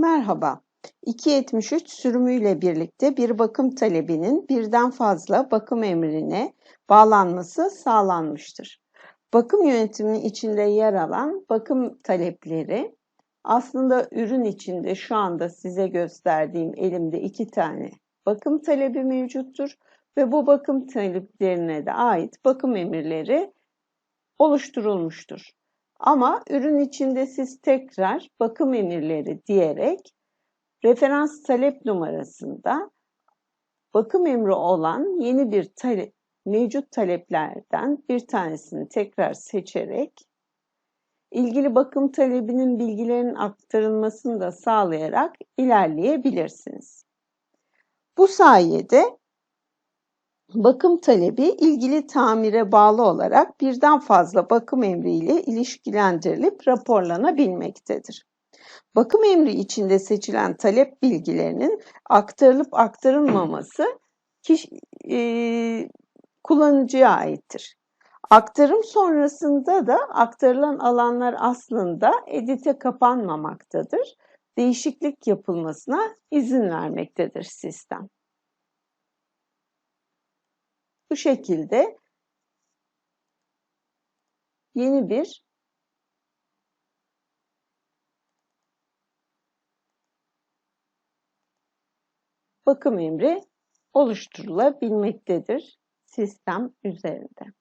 Merhaba. 273 sürümüyle birlikte bir bakım talebinin birden fazla bakım emrine bağlanması sağlanmıştır. Bakım yönetimi içinde yer alan bakım talepleri aslında ürün içinde şu anda size gösterdiğim elimde iki tane bakım talebi mevcuttur ve bu bakım taleplerine de ait bakım emirleri oluşturulmuştur. Ama ürün içinde siz tekrar bakım emirleri diyerek referans talep numarasında bakım emri olan yeni bir talep, mevcut taleplerden bir tanesini tekrar seçerek ilgili bakım talebinin bilgilerinin aktarılmasını da sağlayarak ilerleyebilirsiniz. Bu sayede bakım talebi ilgili tamire bağlı olarak birden fazla bakım emri ile ilişkilendirilip raporlanabilmektedir. Bakım emri içinde seçilen talep bilgilerinin aktarılıp aktarılmaması kişi, e, kullanıcıya aittir. Aktarım sonrasında da aktarılan alanlar aslında edite kapanmamaktadır. Değişiklik yapılmasına izin vermektedir sistem. Bu şekilde yeni bir bakım emri oluşturulabilmektedir sistem üzerinde.